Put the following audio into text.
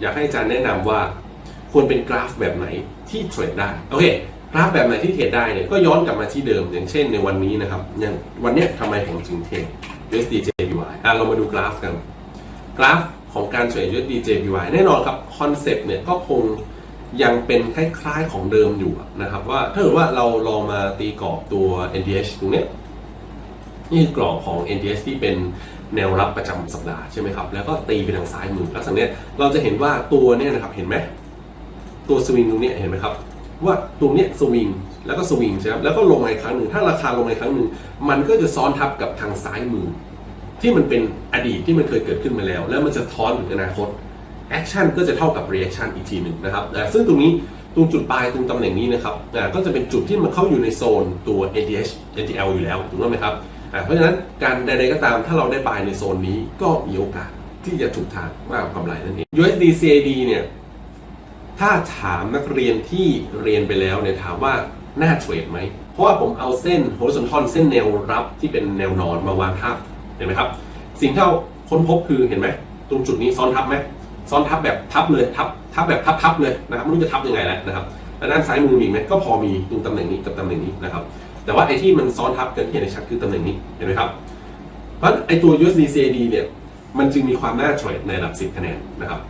อยากให้อาจารย์แนะนำว่า ควรเป็นกราฟแบบไหนที่เทรดได้โอเคกราฟแบบไหนที่เทรดได้เนี่ยก็ย้อนกลับมาที่เดิม อย่างเช่นในวันนี้นะครับอย่างวันเนี้ยทำไมผมถึงเทรด USD JPY อะเรามาดูกราฟกัน กราฟของการเทรด USD JPY แน่นอนครับคอนเซปต์เนี่ยก็คงยังเป็นคล้ายๆของเดิมอยู่นะครับ ว่าถ้าเกิดว่าเราลองมาตีกรอบตัว NDH ตรงเนี้ยนี่คือกรอบของ NDS ที่เป็น แนวรับประจำสัปดาห์ใช่ไหมครับ แล้วก็ตีไปทางซ้ายมือลักษณะเนี้ยเราจะเห็นว่าตัวเนี่ยนะครับ เห็นไหม ตัวสวิงตรงเนี้ยเห็นไหมครับ ว่าตรงเนี้ยสวิง แล้วก็สวิงใช่ไหมครับแล้วก็ลงมาอีกครั้งหนึ่ง ถ้าราคาลงมาอีกครั้งหนึ่ง มันก็จะซ้อนทับกับทางซ้ายมือ ที่มันเป็นอดีตที่มันเคยเกิดขึ้นมาแล้ว แล้วมันจะท้อนถึงอนาคต แอคชั่นก็จะเท่ากับ reaction อีกทีหนึ่งนะครับ ซึ่งตรงนี้ตรงจุดปลายตรงตำแหน่งนี้นะครับก็จะเป็นจุดที่มันเข้าอยู่ในโซนตัว NDH NTL อยู่แล้วถูกต้องไหมครับ เพราะฉะนั้นการใดๆก็ตามถ้าเราได้บายในโซนนี้ก็มีโอกาสที่จะถูกทางมากกว่ากำไรนั่นเอง USD CAD เนี่ยถ้าถามนักเรียนที่เรียนไปแล้วเนี่ยถามว่าน่าเทรดไหม เพราะว่าผมเอาเส้น horizontal เส้นแนวรับที่เป็นแนวนอนมาวางทับเห็นไหมครับ สิ่งที่เราค้นพบคือเห็นไหมตรงจุดนี้ซ้อนทับไหมซ้อนทับแบบทับเลยทับทับแบบทับทับเลยนะครับไม่รู้จะทับยังไงแล้วนะครับแล้วด้านซ้ายมือมีไหมก็พอมีตรงตำแหน่งนี้กับตำแหน่งนี้นะครับ แต่ว่าไอ้ที่มันซ้อนทับกันที่เห็นได้ชัดคือตำแหน่งนี้เห็นไหมครับเพราะไอ้ตัว USD CAD เนี่ยมันจึงมีความน่าเทรดในระดับ 10 คะแนนนะครับ